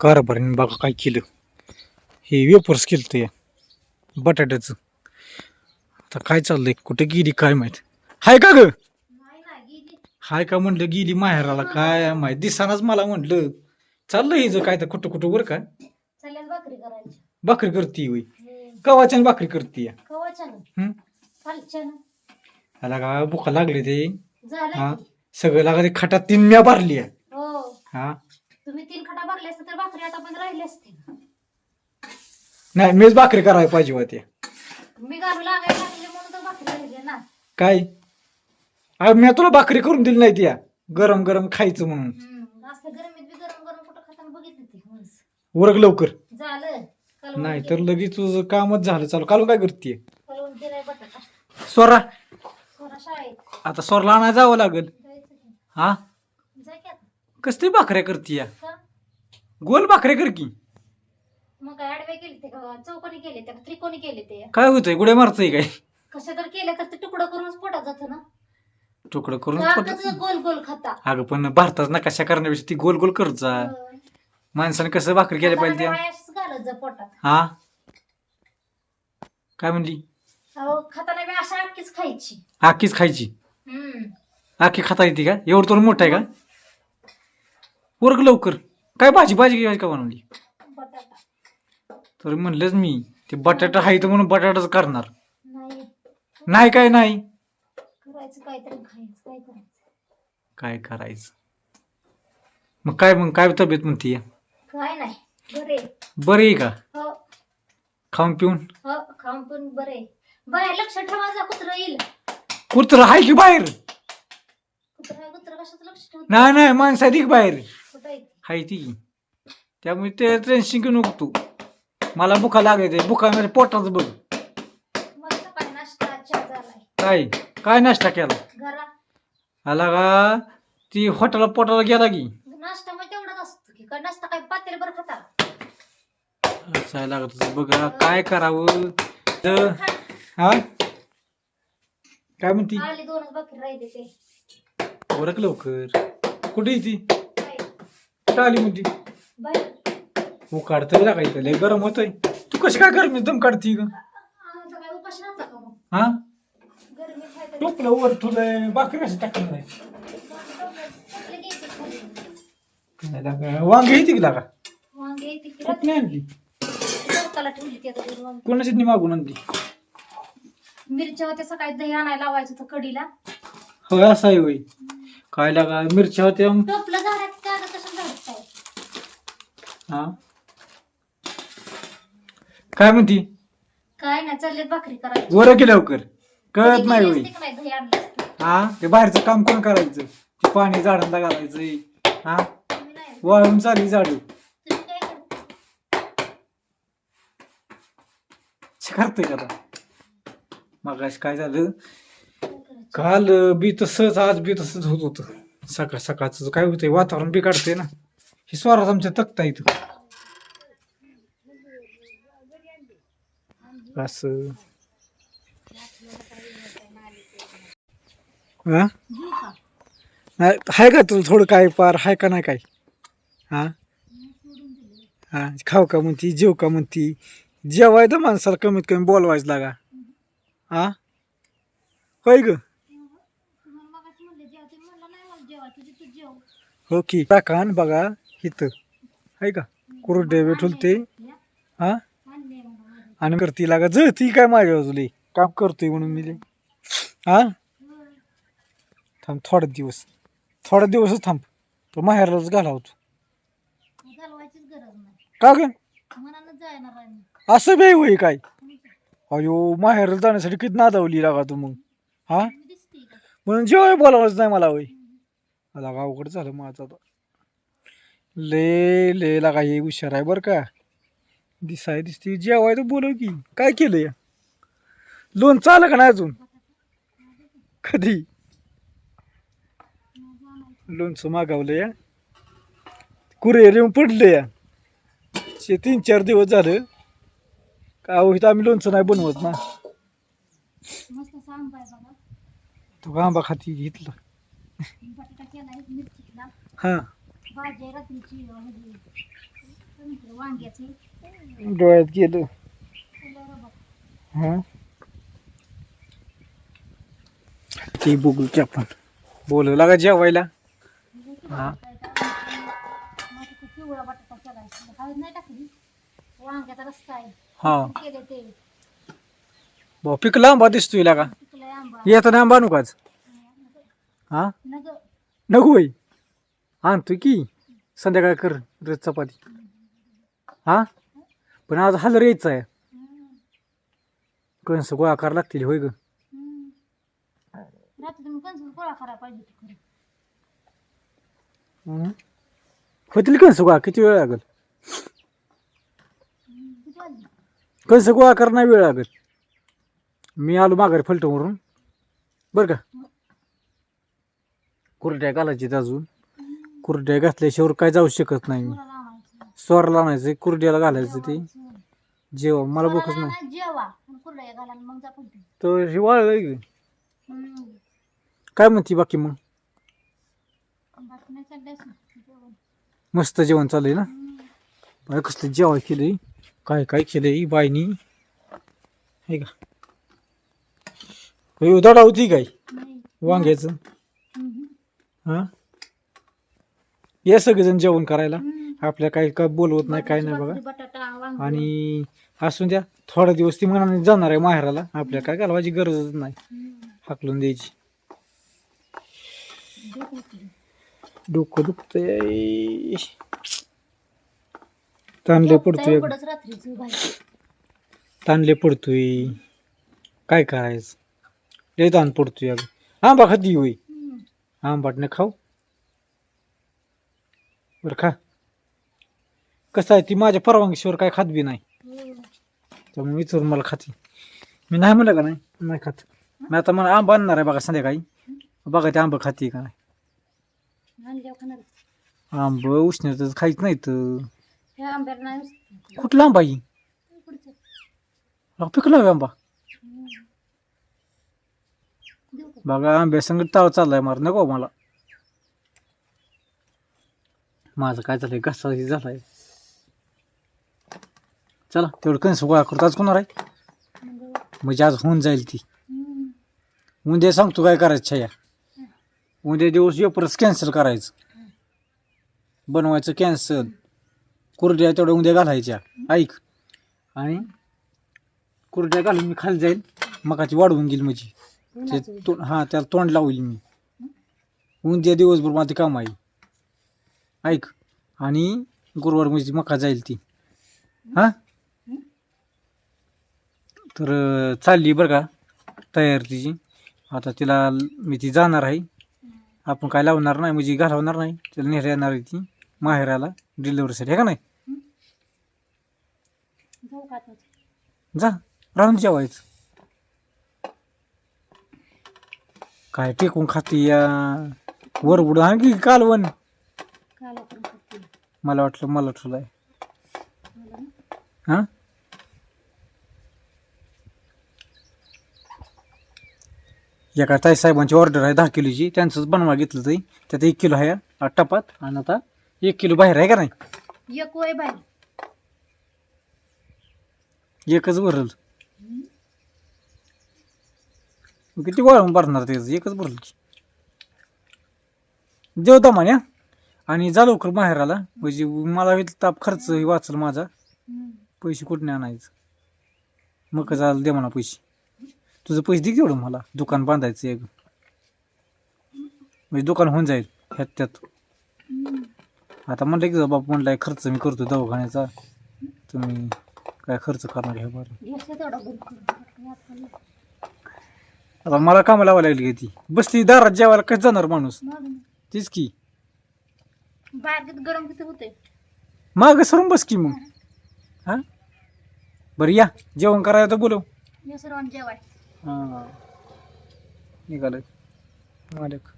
कारभारीने बघा काय केलं? हे वेपर्स केलं ते बटाट्याचं. आता काय चाललंय? कुठे गेली काय माहीत? हाय का ग? हाय का म्हणलं गेली माहेराला? काय माहीत? दिसानाच मला म्हटलं चाललंय हिचं काय तर कुठं कुठं बरं का? चालेल भाकरी करती होय. हम्म. कवाच्यान भाकरी करती त्याला का भुका लागली ते? हा? सगळं लागते खटात तीन म्या भरली आहे हो. हा. तुम्ही तीन खटा भरले असते तर भाकरी आता पण राहिली असते. नाही मीच भाकरी करायला पाहिजे होती. मी घालू लागायला लागले म्हणून तर भाकरी राहिली ना. काय? अरे मी तुला भाकरी करून दिली नाही ती गरम गरम खायचं म्हणून. हम्म. असलं गरमीत बी गरम गरम कुठं खाताना बघितलं ते माणसं. उरक लवकर. झालं. कालवण नाही. तर लगेच तुझं कामच झालं. चालू कालून काय करते कालवण दिलाय बटाटा. स्वरा शाळेत. आता स्वरला आणायला जावं लागेल. जायचं की. हा? जाय की आता. कसली भाकऱ्या करते का गोल भाकऱ्या कर की. मग काय आडवे केले ते का चौकोनी केले ते का त्रिकोणी केले ते. काय होतंय गुड्या मारतय काय? कशा तर केलं तर ते तुकडं करूनच पोटात जातं ना. तुकडं करून गोल गोल खाता. अगं पण भारतात ना कशा करण्यापेक्षा ती गोल गोल करत जा. होय. माणसाने कसं भाकरी केल्या पाहिजे त्या? हाताने बाई अशीच घालत जा पोटात. हा? काय म्हणली? अहो खाताना बी अशा अक्कीच खायची. आखीच खायची? हम्म. आखी खाता येते का? एवढं तर मोठं आहे का? वर्ग लवकर. काय भाजी भाजी घ्यायची का बनवली? बटाटा तर म्हणलंच मी ते बटाटा आहे तर म्हणून बटाटाच करणार. नाही. नाही काय नाही? करायचं काहीतरी खायचं काय करायचं? काय करायचं? मग काय मग काय तब्येत म्हणते? काय नाही बरे बरी आहे का? हो. खाऊन पिऊन? हो खाऊन पण बरे बाहेर लक्ष ठेवा जा कुत्र येईल. कुत्र आहे की बाहेर? कुत्र कुत्र कशाचं लक्ष ठेवत? नाही नाही माणसा दी बाहेर? आहे ती. त्यामुळे ते टेन्शन घेऊ नको तू. मला बुखा लागायचे बुखा म्हणजे पोटाच बघ. काय काय? नाश्ता केला? आला का? ती हॉटेलला पोटाला गेला की. नाश्ता मग तेवढाच असतो की. का नाश्ता काय पातेल बरं खाता. असाय लागत. बघा काय करावं? तर हा? काय म्हणती? ओरख लवकर. कुठे ती? कुठं आली म्हणती हो काढतोय लागायचं लय गरम होतोय. तू कशी काय गरमी दम काढती ग? आता काय उपाशी राहता का मग हा? गरमी टोपलं वर तुला बाकी कसं टाकलं नाही? आपलं घ्यायचं खाली. काय लागा, वांगी येते की लागा? वांगे येते की कुठं नाही आणली. रात्री ठेवली ती आता दोन वांगी. कोणाची नी मागून आणली? मिरच्या होत्या सकाळी दही आणायला लावायचं होतं कडीला. होय असं आहे होय. काय? लागा मिरच्या होत्या टोपलं झाडात काय? हा? म्हणती? काय नाही चाललेत भाकरी करायची वर की लवकर? कळत नाही दही आणलं असतं. हा? ते बाहेरचं काम कोण करायचं? ते पाणी झाडांना घालायचंय. हा? तुम्ही नाही वाळून चालली झाडू. तुम्ही काय करता? करतोय का आता? मग काय झालं? काल बी तसंच आज बी तसंच होत होतं. सकाळ सकाळचं काय होतंय वातावरण बिघडतंय ना. हे स्वराज आमच्या तक्ता इथं. असं. हा? का? नाही आहे का तुला थोडं काय पार आहे का नाही काय? हा? हा खाऊ का म्हणती जेव का म्हणती? जेवाय तर माणसाला कमीत कमी बोलवायच लागा. हा? होय ग तुम्हाला मगाशी म्हणले जेवा, तुम्ही म्हणला नाही मला जेवा, तुझी तू जेव. हो की. टाका बघा इथं. आहे का? कुरडे ठुलते हा? आणि करती लागा. जळती काय माझ्या बाजूला काम करतोय म्हणून मी हा? थांब थोडा दिवस. थोडा दिवसच थांब. तो माहेरलाच घालाव तू का ग? असं बे होई काय? अयो माहेरला जाण्यासाठी किती नादावली लागा तू मग. हा? म्हणून जेव्हा बोलावलंच नाही मला होई मला अवघड झालं माझं आता. ले ले लागा हे हुशार आहे बरं का. दिसाय दिसती जेवाय तर बोलव की. काय केलं या? लोणचं आलं का नाही अजून? कधी? लोणचं मागवलं या. कुरिअर येऊन पडलं या. ते तीन चार दिवस झालं. का इथं आम्ही लोणचं नाही बनवत ना. तो आंबा खाती घेतला. हां. डोळ्यात गेलं. हा. ती बघू की आपण. बोलवला का जेवायला? हा. हा. भाऊ पिकला आंबा दिसतोय आंबा. येतो ना आंबा नुकाच हा? नको. बाई. आणतोय की. संध्याकाळ कर रस चपाती. हा? पण आज हलर यायचं आहे. कंस गोळा करावं लागतील होय ग? होतील कंस गोळा? किती वेळ लागेल? कंस गोळा करणं वेळ लागेल. मी आलो माघारी फलटणवरून बरं का? कुरड्या घालायची अजून कुरड्या घातल्याशिवाय काय जाऊ शकत नाही मी स्वराला आणायचं कुरड्याला घालायचं ते. जेव्हा मला बघच नाही लावायचं, जेवा आणि कुरडया घाला आणि मग जा पुढे तर हिवाळलं की हम्म. काय म्हणते बाकी मग बाकी नाही चाललंय असं. जेवण. मस्त जेवण चाललंय ना हम्म. बाय कसलं जेवण केलंय काय काय केलंय बायनी हे का हे उदाडा होती काय नाही. वांग्याचं. हा? या सगळेजण जेवण करायला. आपल्या काही काय बोलवत नाही काय नाही बघा. भाकरी, बटाटा वांग आणि असून द्या थोडा दिवस ती मनाने जाणार आहे माहेराला. आपल्या काय घालवायची गरजच नाही. हाकलून द्यायची. डोकं दुखतंय. ताणले पडतोय. भाजी ताणले पडतोय. काय करायचं? लय ताण पडतोय अगं. आंबा खाती होई. आंबाटने खाऊ बरं खा कसं आहे ती माझ्या परवानगीशिवाय काय खात बी नाही. त्यामुळे विचारून मला खाते मी नाही म्हणलं का नाही नाही खात मी आता मला आंबा आणणार आहे बघा संध्याकाळी बघा ते आंबा खाते का नाही आंब उष्णतेच खायच नाही तर. कुठला आंबा ही पिकला होय आंबा हम्म. देऊ का? बघा आंब्या संगत ताव चाललाय मार नको मला. माझं काय झालंय? घसा झालाय. चला तेवढं कणस गोळा करतो. आज कोणार आहे? म्हणजे आज होऊन जाईल ती. उद्या सांगतो काय करायचं या उद्या दिवस येपरच कॅन्सल करायचं. बनवायचं कॅन्सल कुरड्या तेवढ्या उद्या घालायच्या. ऐक. आणि कुरड्या घालून मी खाली जाईल. मकाची वाढवून गेली माझी. ते उन्हाचं. हां त्याला तोंड लावली मी. उद्या दिवसभर माझं काम आहे ऐक आणि गुरुवार म्हणजे मका जाईल ती. हां? तर अं, चालली बरं का तयार तिची. आता तिला ल- मी ती जाणार आहे. आपण काय लावणार नाही म्हणजे घालवणार नाही. तिला नेहरा येणार आहे ती माहेराला डिलिव्हरीसाठी आहे का नाही? जाऊ का आता? जा राहून जेवायचं. काय टेकून खाते या? वरबुड हा की कालवण. काला करून खाते. मला वाटलं मला ठुलाय. मला ना. हा? एका ताई साहेबांची ऑर्डर आहे दहा किलोची. त्यांचंच बनवा घेतलं तरी. त्यात एक किलो आहे हा टपात. आणि आता एक किलो बाहेर आहे का नाही? एक वय एकच भरल. किती वाळून भरणार त्याचं एकच भरल की. देव दमान्या आणि जा लवकर माहेराला म्हणजे मला ताप खर्च वाचल माझा. पैसे कुठे आणायचं? मग कसं झालं दे म्हणा पैसे. तुझं पैसे दे तेवढं मला. दुकान बांधायचं एक. म्हणजे दुकान होऊन जाईल ह्यात त्यात आता म्हणलं की बाप म्हणलाय खर्च मी करतो दवाखान्याचा. तुम्ही काय खर्च करणार ह्या बरं घेतलं तेवढा गुण करून. हात खाली. आता मला कामाला लावायला लागली का ती. बसली दारात जेवायला कसं जाणार माणूस? मग तीच की. बाहेर किती गरम किती होते माग सरून बस की मग. हा? बरं या. जेवण करायला तर बोलव. या सर्वांनी जेवाय. हां. निघालं मालक.